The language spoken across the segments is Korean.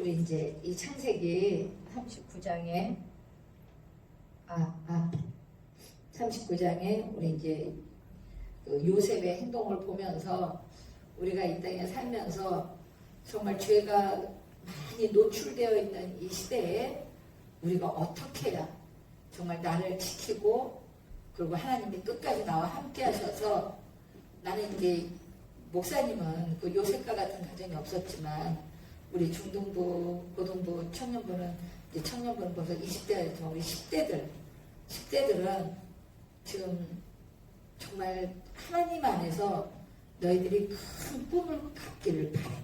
우리 이제 이 창세기 39장에 아, 아 39장에 우리 이제 그 요셉의 행동을 보면서 우리가 이 땅에 살면서 정말 죄가 많이 노출되어 있는 이 시대에 우리가 어떻게 해야 정말 나를 지키고 그리고 하나님이 끝까지 나와 함께 하셔서 나는 이제 목사님은 그 요셉과 같은 가정이 없었지만 우리 중등부, 고등부, 청년부는 이제 청년부는 벌써 20대였지만 우리 10대들, 10대들은 지금 정말 하나님 안에서 너희들이 큰 꿈을 갖기를 바래.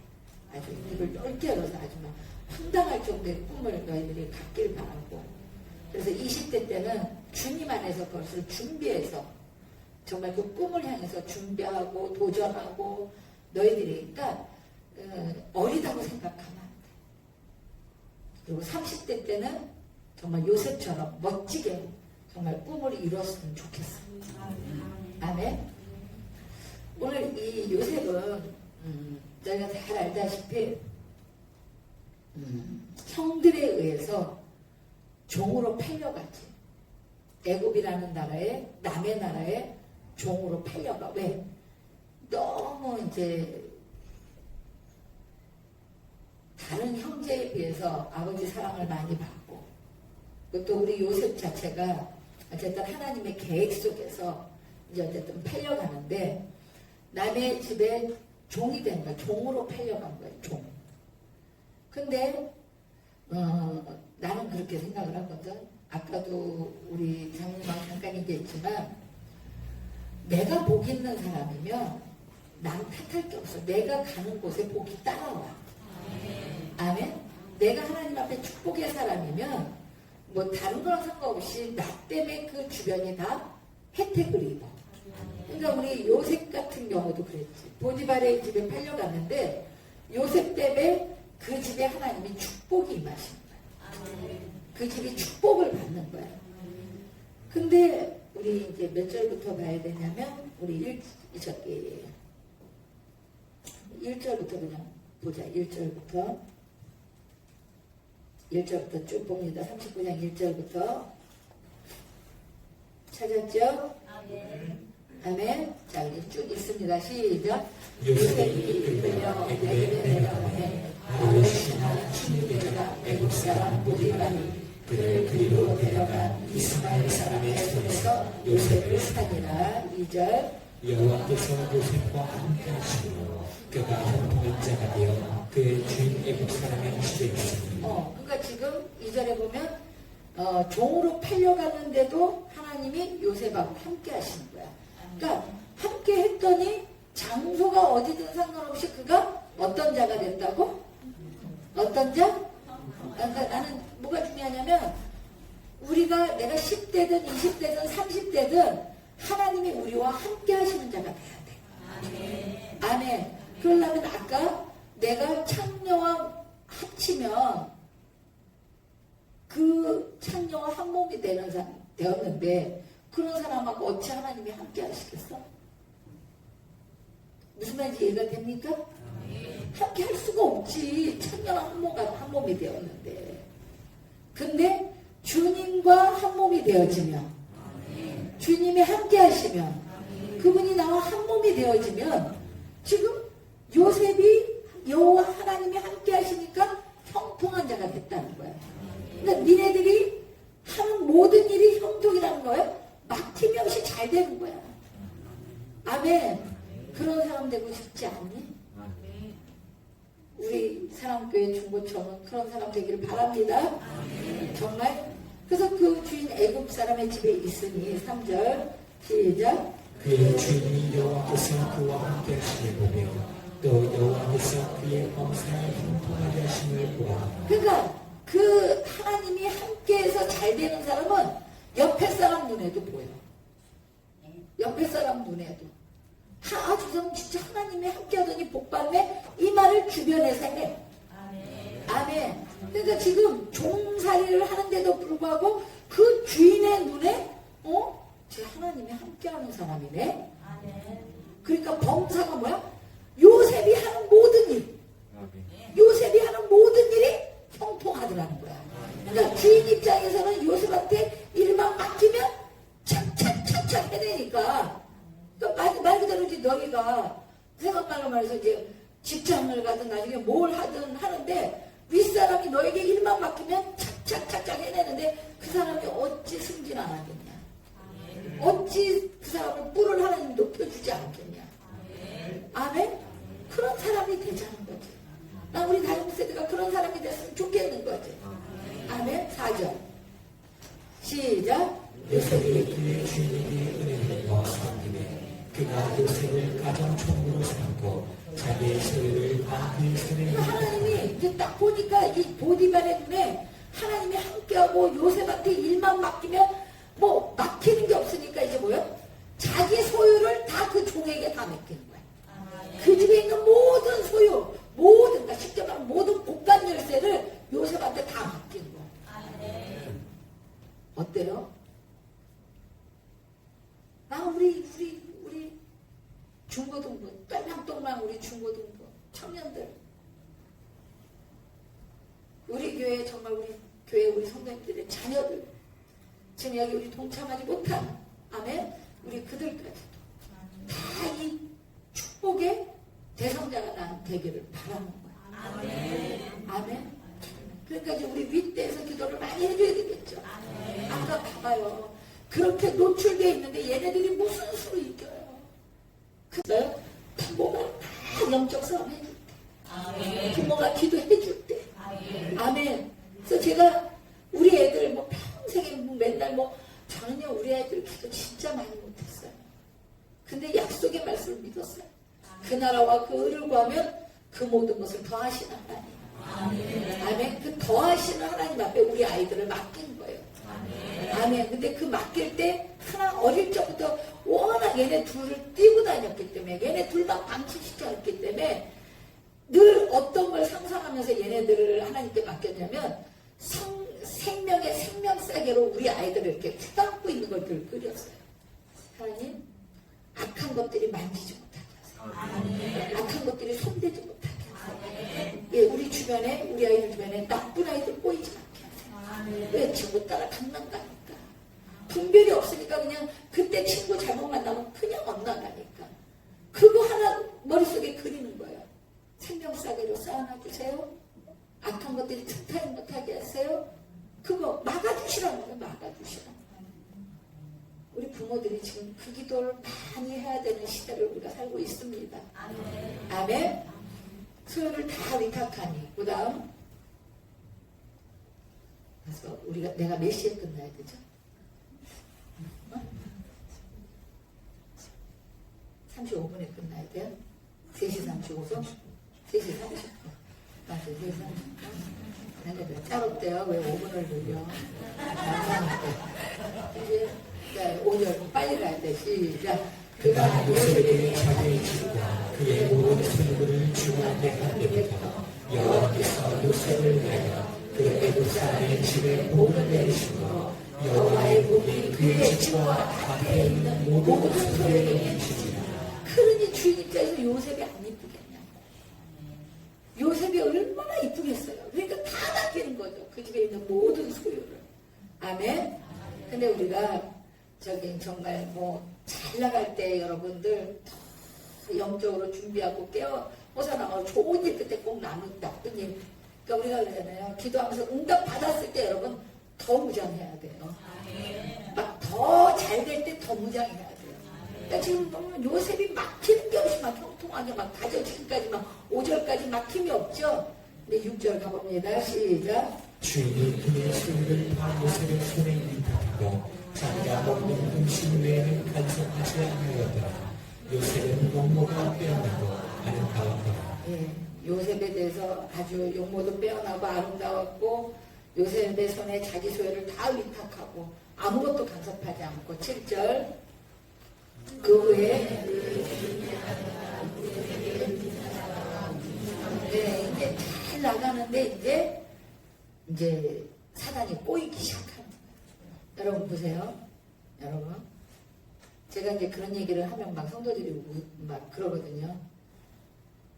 아주 입을 넓게 열어서 아주 막 황당할 정도의 꿈을 너희들이 갖기를 바라고. 그래서 20대 때는 주님 안에서 그것을 준비해서 정말 그 꿈을 향해서 준비하고 도전하고 너희들이 그러니까 어, 어리다고 생각하면 안 돼. 그리고 30대 때는 정말 요셉처럼 멋지게 정말 꿈을 이뤘으면 좋겠어. 아멘. 오늘 이 요셉은 음, 저희가 잘 알다시피 음, 형들에 의해서 종으로 팔려가지. 애굽이라는 나라에 남의 나라에 종으로 팔려가. 왜? 너무 이제 다른 형제에 비해서 아버지 사랑을 많이 받고 또 우리 요셉 자체가 어쨌든 하나님의 계획 속에서 이제 어쨌든 팔려가는데 남의 집에 종이 된 거야. 종으로 팔려간 거야. 종. 근데 어, 나는 그렇게 생각을 하거든. 아까도 우리 장로랑 잠깐 얘기했지만 내가 복 있는 사람이면 남 탓할 게 없어. 내가 가는 곳에 복이 따라와. 아멘. 내가 하나님 앞에 축복의 사람이면 뭐 다른 거랑 상관없이 나 때문에 그 주변이 다 혜택을 입어. 그러니까 우리 요셉 같은 경우도 그랬지. 보디발의 집에 팔려갔는데 요셉 때문에 그 집에 하나님이 축복이 임하신 거야. 그 집이 축복을 받는 거야. 근데 우리 이제 몇 절부터 봐야 되냐면 우리 1, 저기 1절부터 그냥 보자. 1절부터 1절부터 쭉 봅니다. 39장 1절부터 찾았죠? 아멘. 자, 여기 쭉 있습니다. 시작. 요셉이 이끌려 애굽에 내려가매 아버지나 친구들과 애굽 사람 보디발이 그를 그리로 데려간 이스마엘 사람의 손에서 요셉을 사니라. 2절. 여호와께서 요셉과 함께 하시고 그가 형통한 자가 되어 그의 주인 애국 사람의 집에 있으니 어, 그러니까 지금 2절에 보면 어, 종으로 팔려갔는데도 하나님이 요셉하고 함께 하시는 거야. 그러니까 함께 했더니 장소가 어디든 상관없이 그가 어떤 자가 됐다고? 어떤 자? 그러니까 나는 뭐가 중요하냐면 우리가 내가 10대든 20대든 30대든 하나님이 우리와 함께 하시는 자가 돼야 돼. 아멘. 그러려면 아까 내가 창녀와 합치면 그 창녀와 한 몸이 되는 사람 되었는데 그런 사람하고 어찌 하나님이 함께 하시겠어? 무슨 말인지 이해가 됩니까? 함께 할 수가 없지. 창녀와 한, 몸, 한 몸이 되었는데. 근데 주님과 한 몸이 되어지면 주님이 함께 하시면 그분이 나와 한 몸이 되어지면 지금 요셉이 여호와 하나님이 함께 하시니까 형통한 자가 됐다는 거야. 그러니까 니네들이 하는 모든 일이 형통이라는 거예요. 막힘없이 잘 되는 거야. 아멘. 그런 사람 되고 싶지 않니? 우리 사랑교회 중고청은 그런 사람 되기를 바랍니다. 정말. 그래서 그 주인 애굽 사람의 집에 있으니 3절 시작. 그의 주인이 여호와께서 그와 함께 보며 또 여호와께서 그의 범사에 형통하게 하심을 보아 그러니까 그 하나님이 함께해서 잘 되는 사람은 옆에 사람 눈에도 보여. 옆에 사람 눈에도. 하, 아, 저 사람 진짜 하나님이 함께하더니 복받네? 이 말을 주변에서 해. 아멘. 그러니까 지금 종 자리를 하는데도 불구하고 그 주인의 눈에 어? 제 하나님이 함께하는 사람이네. 그러니까 범사가 뭐야? 요셉이 하는 모든 일, 요셉이 하는 모든 일이 형통하더라는 거야. 그러니까 주인 입장에서는 요셉한테 일만 맡기면 착착착착 해내니까. 그러니까 말, 말 그대로 이제 너희가 생각나는 말해서 이제 직장을 가든 나중에 뭘 하든 하는데 윗사람이 너에게 일만 맡기면 착 착착착 해내는데 그 사람이 어찌 승진 안 하겠냐 어찌 그 사람을 뿔을 하나님 높여주지 않겠냐 아멘? 그런 사람이 되자는 거지 나 우리 다른 세대가 그런 사람이 됐으면 좋겠는 거지 아멘? 4절 시작 요셉이 그의 주인에게 은혜를 넣었기에 그가 요셉을 가장 총으로 삼고 자기의 소유를 다 그의 손에. 하나님이 이제 딱 보니까 이 보디발의 눈에 하나님이 함께하고 요셉한테 일만 맡기면 뭐 맡기는 게 없으니까 이제 뭐요? 자기 소유를 다 그 종에게 다 맡기는 거야. 그 집에 있는 모든 소유, 모든, 그러니까 쉽게 말하면 모든 곳간 열쇠를 요셉한테 다 맡기는 거야. 어때요? 나 우리, 우리, 우리 중고등부, 딸랑똥랑 우리 중고등부 청년들 우리 교회 정말 우리 교회 우리 성도님들의 자녀들. 지금 여기 우리 동참하지 못한 아멘 우리 그들까지도 다 이 축복의 대성자가 난 되기를 바라는 거야 아멘. 그러니까 이제 우리 윗대에서 기도를 많이 해줘야 되겠죠. 아까 봐봐요. 그렇게 노출되어 있는데 얘네들이 무슨 수로 이겨요? 그래서 부모가 다 영적 싸움 해줄 때 부모가 기도해줄 때 아멘. 그래서 제가 우리 애들 뭐 평생에 뭐 맨날 뭐 저는요 우리 애들 기도 진짜 많이 못했어요. 근데 약속의 말씀을 믿었어요. 그 나라와 그 의를 구하면 그 모든 것을 더하시는 하나님. 아멘. 그 더하시는 하나님 앞에 우리 아이들을 맡긴 거예요. 아멘. 근데 그 맡길 때 하나 어릴 적부터 워낙 얘네 둘을 띄고 다녔기 때문에 얘네 둘만 방치시켰기 때문에 늘 어떤 걸 상상하면서 얘네들을 하나님께 맡겼냐면 성- 생명의 생명싸개로 우리 아이들을 이렇게 휘감고 있는 걸늘 그렸어요. 하나님, 악한 것들이 만지지 못하게 하세요. 악한 것들이 손대지 못하게 하세요. 예, 우리 주변에, 우리 아이들 주변에 나쁜 아이들 꼬이지 않게 하세요. 왜 친구 따라 강남 가니까. 분별이 없으니까 그냥 그때 친구 잘못 만나면 그냥 엇나가니까. 그거 하나 머릿속에 그리는 거예요. 생명싸개로 쌓아놔주세요. 악한 것들이 틈타임 못하게 하세요. 그거 막아주시라는 거예요. 막아주시라는 거예요. 부모들이 지금 그 기도를 많이 해야 되는 시대를 우리가 살고 있습니다. 아멘. 소유를 다 위탁하니. 그 다음. 그래서 우리가, 내가 몇 시에 끝나야 되죠? 어? 35분에 끝나야 돼요? 3시 35분? 3시 30분. 맞아요, 3시 30분. 근데 짜롭대요. 왜 5분을 늘려? 감사합니다. 이제, 자, 5절 빨리 가야 돼. 시작. 그가 요셉에게 자기의 집과 그의 모든 소유를 주한테 한대부터 여호와께서 요셉을 위하여 그 애굽 사람의 집에 복을 내리시고 여호와의 복이 그의 집과 앞에 있는 모든 소유에 미치리라. 그러니 주인 입장에서 요셉이 안 이쁘겠냐. 요셉이 얼마나 이쁘겠어요. 그러니까 다 맡기는 거죠. 그 집에 있는 모든 소유를. 아멘. 근데 우리가 저기 정말 뭐 잘 나갈 때 여러분들 더 영적으로 준비하고 깨어 호사나가 좋은 일 그때 꼭 나쁜 나쁜 일. 그러니까 우리가 그러잖아요. 기도하면서 응답 받았을 때 여러분 더 무장해야 돼요. 막 더 잘 될 때 더 무장해야 돼요. 그러니까 지금 보면 요셉이 막히는 게 없이 막 통통하게 막 다져지기까지 막 5절까지 막 힘이 없죠. 근데 6절 가봅니다. 시작. 그의 소유를 다 요셉의 손에 위탁하고 자기가 먹는 음식 외에는 간섭하지 않으려더라. 요셉은 농모가 빼어나고 아름다웠더라. 예, 요셉에 대해서 아주 용모도 빼어나고 아름다웠고 요셉의 손에 자기 소유를 다 위탁하고 아무것도 간섭하지 않고 7절 그 후에 네, 이제 잘 나가는데 이제 이제 사단이 꼬이기 거예요. 여러분 보세요. 여러분 제가 이제 그런 얘기를 하면 막 성도들이 우- 막 그러거든요.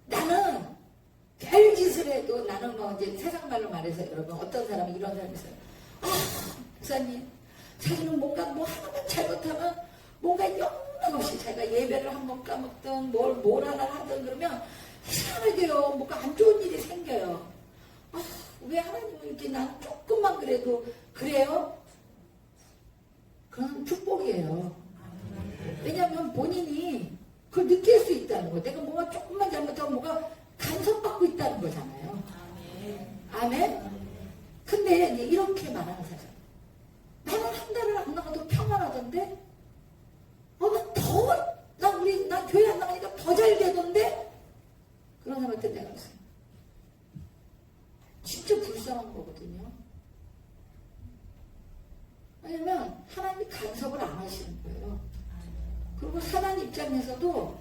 나는 별 짓을 해도 나는 뭐 이제 세상 말로 말해서 여러분 어떤 사람이 이런 사람이 있어요. 아, 목사님, 자기는 뭔가 뭐 하나만 잘못하면 뭔가 영나 끊임없이 제가 예배를 한 번 까먹든 뭘, 뭘 하나 하든 그러면 이상하게요. 뭔가 안 좋은 일이 생겨요. 아, 왜 하나님은 이렇게 난 조금만 그래도 그래요? 그건 축복이에요. 왜냐하면 본인이 그걸 느낄 수 있다는 거. 내가 뭔가 조금만 잘못하면 뭐가 간섭받고 있다는 거잖아요. 아멘? 근데 이렇게 말하는 사람. 나는 한 달을 안 나가도 평안하던데? 어, 나 더, 나 우리, 나 교회 안 나가니까 더 잘 되던데? 그런 사람한테 내가. 진짜 불쌍한 거거든요. 왜냐면 하나님이 간섭을 안 하시는 거예요. 그리고 사단 입장에서도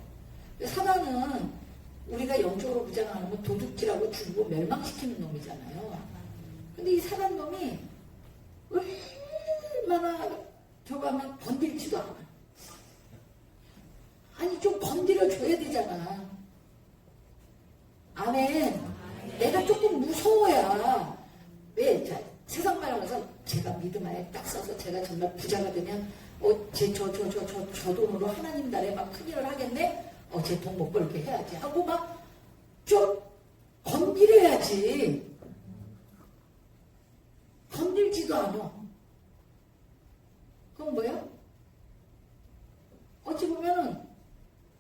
사단은 우리가 영적으로 부장하면 도둑질하고 죽고 멸망시키는 놈이잖아요. 근데 이 사단 놈이 얼마나 저거 하면 건들지도 않아. 아니 좀 건드려 줘야 되잖아. 아멘. 내가 조금 무서워야 왜 자, 세상 말하면서 제가 믿음 안에 딱 써서 제가 정말 부자가 되면 어제저 저 저 저 저 돈으로 하나님 나라에 막 큰일을 하겠네. 어제 돈 못 벌게 해야지 하고 막 좀 건드려야지. 건들지도 않아. 그건 뭐야? 어찌 보면은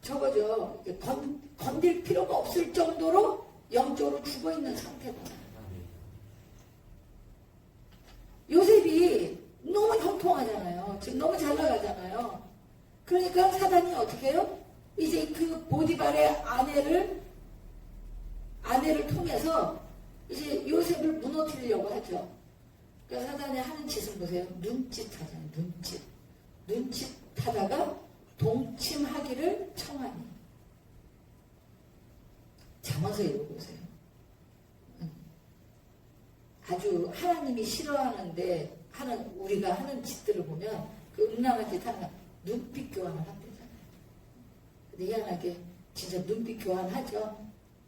저거죠. 건, 건들 필요가 없을 정도로 영적으로 죽어 있는 상태다. 요셉이 너무 형통하잖아요. 지금 너무 잘 나가잖아요. 그러니까 사단이 어떻게 해요? 이제 그 보디발의 아내를 아내를 통해서 이제 요셉을 무너뜨리려고 하죠. 그러니까 사단이 하는 짓은 보세요. 눈짓 하잖아요. 눈짓. 눈짓 하다가 동침하기를 청하니. 잠어서 읽어보세요. 음. 아주 하나님이 싫어하는데 하는 우리가 하는 짓들을 보면 그 음란한 짓 하는 눈빛 교환을 한대잖아요. 근데 희한하게 진짜 눈빛 교환하죠.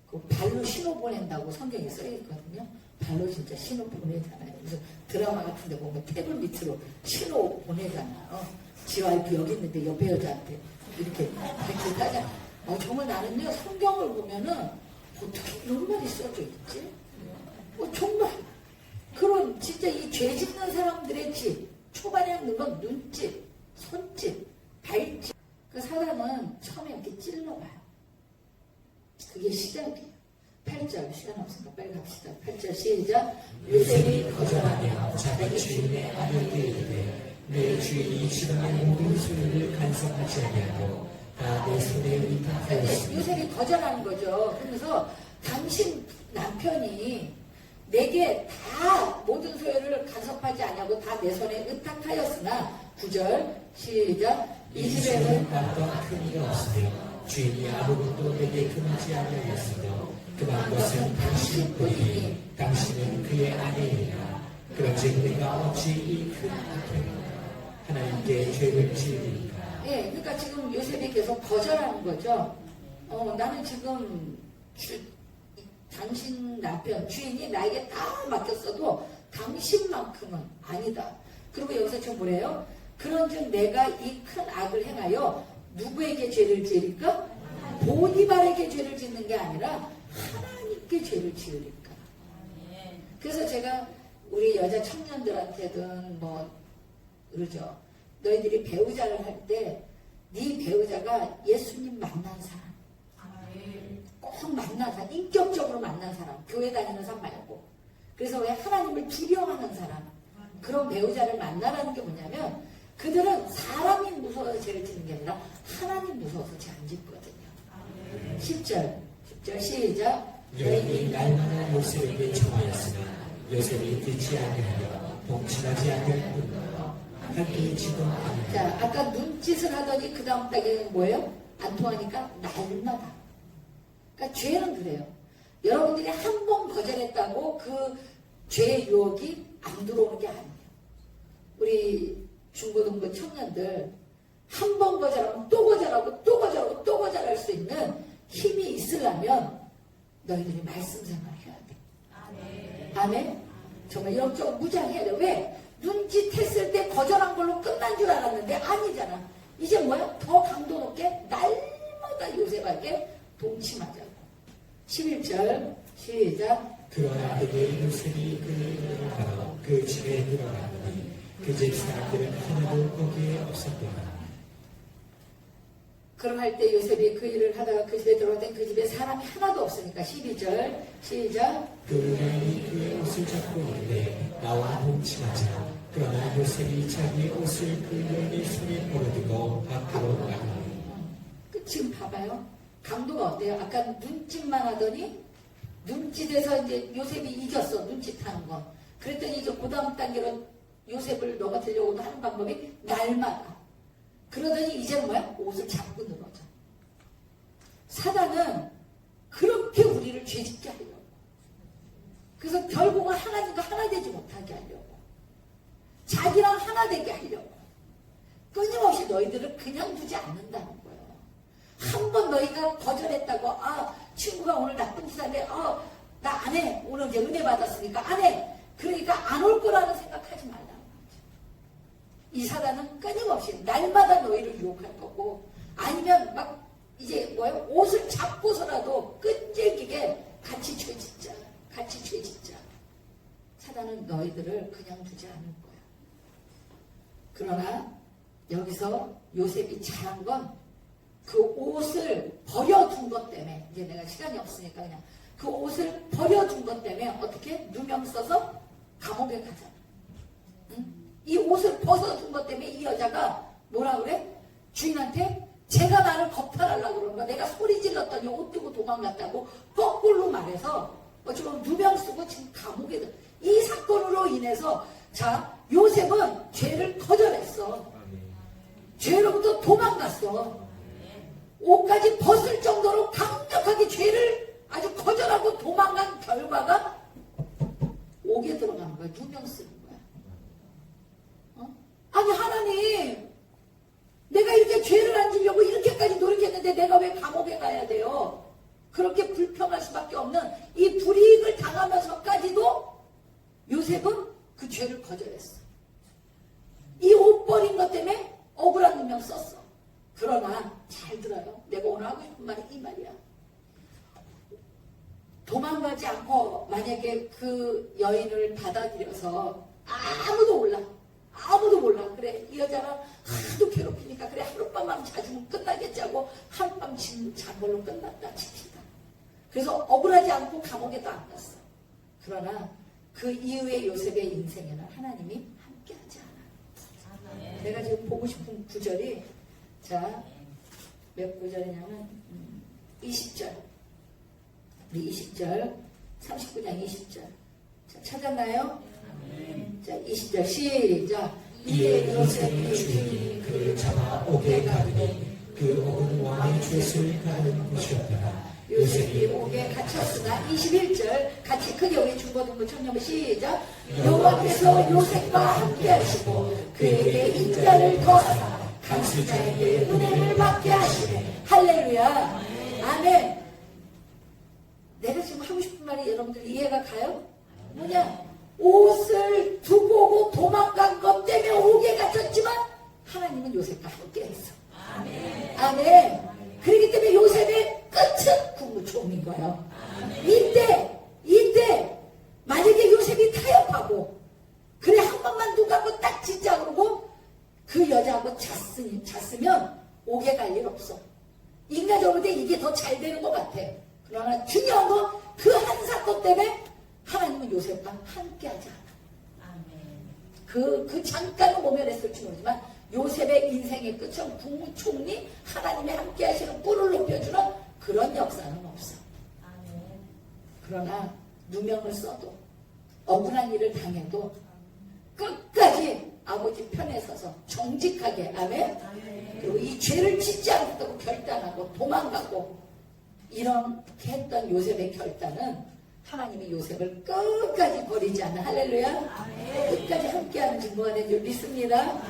그 발로 신호 보낸다고 성경에 써 있거든요. 발로 진짜 신호 보내잖아요. 그래서 드라마 같은 데 보면 테이블 밑으로 신호 보내잖아요. GYP 여기 있는데 옆에 여자한테 이렇게 이렇게 하자. 어, 정말 나는요 성경을 보면은 어떻게 이런 말이 써져 있지? 어, 정말 그런 진짜 이 죄 짓는 사람들의 집 초반에 하는 건 눈짓, 손짓, 발짓. 그 사람은 처음에 이렇게 찔러봐요. 그게 시작이에요. 8절 시간 없으니까 빨리 갑시다. 8절 시작. 요셉이 거절하며 자기 주인의 아내에게 이르되 내 주인이 지금의 모든 소유를 간섭하지 아니하고 다 내 손에 근데 의탁하였으니 요셉이 거절하는 거죠. 그러면서 당신 남편이 내게 다 모든 소유를 간섭하지 아니하고 다 내 손에 의탁하였으나 9절 시작 이이 집에는 집에는 남과 큰 일이 없으며 주인이 아무것도 내게 금하지 아니하였으며 그만 것은 당신 뿐이니 당신은 그의 아내이니라 그런즉 내가 어찌 이큰 악행을 하나님께 죄를 지으리까 예, 그러니까 지금 요셉이 계속 거절하는 거죠. 어, 나는 지금 주, 이- 당신 남편 주인이 나에게 다 맡겼어도 당신만큼은 아니다. 그리고 여기서 지금 뭐래요? 그런즉 내가 이 큰 악을 행하여 누구에게 죄를 지으리까? 보디발에게 죄를 짓는 게 아니라 하나님께 죄를 지으리까? 그래서 제가 우리 여자 청년들한테든 뭐 그러죠. 너희들이 배우자를 할 때 네 배우자가 예수님 만난 사람, 꼭 만난 사람, 인격적으로 만난 사람, 교회 다니는 사람 말고. 그래서 왜 하나님을 두려워하는 사람, 그런 배우자를 만나라는 게 뭐냐면 그들은 사람이 무서워서 죄를 짓는 게 아니라 하나님 무서워서 죄 안 짓거든요. 10절, 10절 시작. 여인이 날마다 요셉에게 청하였으나 요셉이 듣지 아니하여 동침하지 뿐더러 할기치도 아니하여 자, 아까 눈짓을 하더니 그 다음 단계는 뭐예요? 안 통하니까 날마다. 그러니까 죄는 그래요. 여러분들이 한 번 거절했다고 그 죄의 유혹이 안 들어오는 게 아니에요. 우리 중고등부 청년들 한 번 거절하면 또 거절하고 또 거절하고 또 거절할 수 있는 힘이 있으려면 너희들이 말씀 생활 해야 돼. 아멘? 정말 영적 무장해야 돼. 왜? 눈짓 했을 때 거절한 걸로 끝난 줄 알았는데 아니잖아. 이제 뭐야? 더 강도 높게 날마다 요셉에게 동침하자고. 11절 시작. 그러나 그의 요셉이 그 일을 하러 그 집에 들어가더니 그 집 사람들은 하나도 거기에 없었더라. 그러할 때 요셉이 그 일을 하다가 그 집에 들어갔더니 그 집에 사람이 하나도 없으니까 12절 시작. 그 은행이 그의 옷을 잡고 있는데 나와 동침하자. 그러나 요셉이 자기 옷을 그 여인의 손에 버려두고 밖으로 나가니 그 지금 봐봐요. 강도가 어때요? 아까 눈짓만 하더니 눈짓에서 이제 요셉이 이겼어. 눈짓하는 거. 그랬더니 이제 그 다음 단계로 요셉을 넘어뜨려고 하는 방법이 날마다. 그러더니 이제는 뭐야? 옷을 잡고 늘어져. 사단은 그렇게 우리를 죄짓게 하려고. 그래서 결국은 하나님과 하나 되지 못하게 하려고. 자기랑 하나 되게 하려고. 끊임없이 너희들을 그냥 두지 않는다는 거예요. 한 번 너희가 거절했다고, 아, 친구가 오늘 나쁜 짓 하네, 어, 나 안 해. 오늘 이제 은혜 받았으니까 안 해. 그러니까 안 올 거라는 생각하지 거죠. 이 사단은 끊임없이 날마다 너희를 유혹할 거고, 아니면 막 이제 뭐예요? 옷을 잡고서라도 끈질기게 같이 죄짓자. 같이 죄짓자. 사단은 너희들을 그냥 두지 않을 거야. 그러나 여기서 요셉이 잘한 건 그 옷을 버려둔 것 때문에 이제 내가 시간이 없으니까 그냥 그 옷을 버려둔 것 때문에 어떻게 누명 써서 감옥에 가잖아. 응? 이 옷을 벗어둔 것 때문에 이 여자가 뭐라 그래? 주인한테 제가 나를 겁탈하려고 그런 거야. 내가 소리 질렀더니 옷 두고 도망갔다고 거꾸로 말해서 어찌보면 누명 쓰고 지금 감옥에 들. 이 사건으로 인해서 자 요셉은 죄를 거절했어. 죄로부터 도망갔어. 옷까지 벗을 정도로 강력하게 죄를 아주 거절하고 도망간 결과가 옥에 들어가는 거야. 누명. 어? 아니 하나님 내가 이렇게 죄를 안 지려고 이렇게까지 노력했는데 내가 왜 감옥에 가야 돼요? 그렇게 불평할 수밖에 없는 이 불이익을 당하면서까지도 요셉은 그 죄를 거절했어. 이 옷 버린 것 때문에 억울한 누명 썼어. 그러나 잘 들어요. 내가 오늘 하고 싶은 말이 이 말이야. 도망가지 않고 만약에 그 여인을 받아들여서 아무도 몰라. 아무도 몰라. 그래, 이 여자는 하도 괴롭히니까 그래, 하룻밤만 자주면 끝나겠지 하고 하룻밤 잔 걸로 끝났다, 칩시다. 그래서 억울하지 않고 감옥에도 안 갔어. 그러나 그 이후의 요셉의 인생에는 하나님이 함께하지 않아. 내가 지금 보고 싶은 구절이 자, 몇 구절이냐면 음, 20절. 우리 20절. 39장 20절. 자, 찾았나요? 자, 20절 시작. 이에 요셉의 주인이 그를 잡아 옥에 가두니 그 옥은 왕의 죄수를 가는 곳이었더라. 요셉이 옥에 갇혔으나 21절 같이 크게 우리 중고등부 청년부 시작. 여호와께서 요셉과 함께 하시고 그에게 인자를 더하사 감수자에게 은혜를 받게 하시네. 할렐루야. 아멘. 내가 지금 하고 싶은 말이 여러분들 이해가 가요? 뭐냐 옷을 두고 도망간 것 때문에 옥에 갇혔지만 하나님은 요셉과 함께 했어 아멘. 그렇기 때문에 요셉의 끝은 국무총리인 거예요. 이때, 이때, 만약에 요셉이 타협하고, 그래, 한 번만 눈 감고 딱 진짜 그러고, 그 여자하고 잤으니, 잤으면, 옥에 갈 일 없어. 인간적으로 이게 더 잘 되는 것 같아. 그러나 중요한 건, 그 한 사건 때문에, 하나님은 요셉과 함께 하지 않아. 그, 그 잠깐은 모면했을지 모르지만 요셉의 인생의 끝은 국무총리 하나님의 함께 하시는 뿔을 높여주는 그런 역사는 없어. 그러나 누명을 써도 억울한 일을 당해도 끝까지 아버지 편에 서서 정직하게 아멘 그리고 이 죄를 짓지 않겠다고 결단하고 도망가고 이렇게 했던 요셉의 결단은 하나님이 요셉을 끝까지 버리지 않는. 할렐루야. 끝까지 함께하는 증거가 된 줄 믿습니다.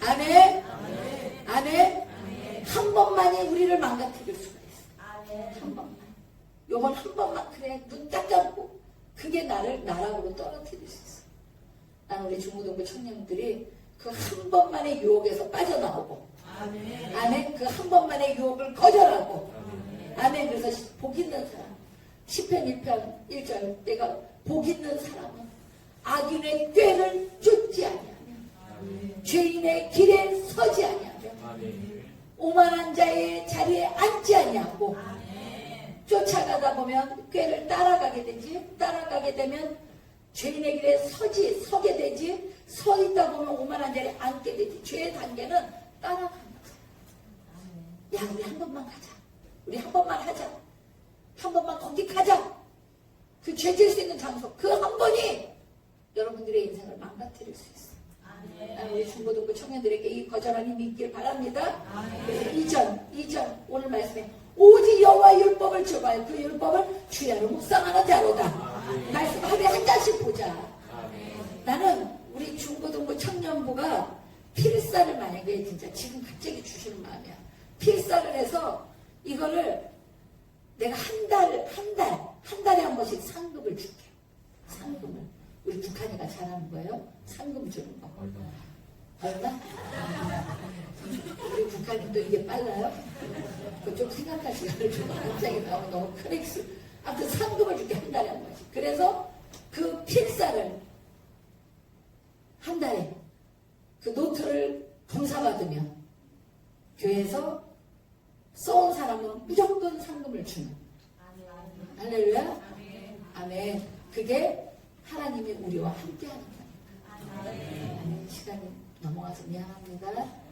아멘. 아멘. 한 번만이 우리를 망가뜨릴 수가 있어 한 번만. 요번 한 번만 그래 눈 딱 감고 그게 나를 나락으로 떨어뜨릴 수 있어 난 우리 중고등부 청년들이 그 한 번만의 유혹에서 빠져나오고 아멘. 그한 번만의 유혹을 거절하고 아멘. 그래서 복 있는 사람 10편 1편 1절 내가 복 있는 사람은 악인의 꾀를 쫓지 아니하며 죄인의 길에 서지 아니하며 오만한 자의 자리에 앉지 아니하고 쫓아가다 보면 꾀를 따라가게 되지 따라가게 되면 죄인의 길에 서지 서게 되지 서 있다 보면 오만한 자리에 앉게 되지. 죄의 단계는 따라가는 거야 야 우리 한 번만 가자. 우리 한 번만 하자 한 번만 거기 가자 그 죄질 수 있는 장소 그 한 번이 여러분들의 인생을 망가뜨릴 수 있어 나는 우리 중고등부 청년들에게 이 거절한 힘이 있길 바랍니다. 그래서 이전, 이전 오늘 말씀에 오직 여호와 율법을 주발 그 율법을 주야로 묵상하는 자로다. 말씀 하루에 한 잔씩 보자. 나는 우리 중고등부 청년부가 필사를 만약에 진짜 지금 갑자기 주시는 마음이야. 필사를 해서 이거를 내가 한 달, 한 달, 한 달에 한 번씩 상급을 줄게. 상금을. 우리 북한이가 잘하는 거예요. 상금 주는 거. 얼마? 우리 북한이 또 이게 빨라요? 그좀 생각할 시간을 좀 갑자기 나오면 너무 큰 액수. 아무튼 상금을 줄게 한 달에 한 번씩. 그래서 그 필사를 한 달에 그 노트를 검사받으면 교회에서 써온 사람은 무조건 상금을 주는. 할렐루야. 아멘. 그게 하나님이 우리와 함께 하는 거예요. 아멘. 시간이 넘어가서 미안합니다.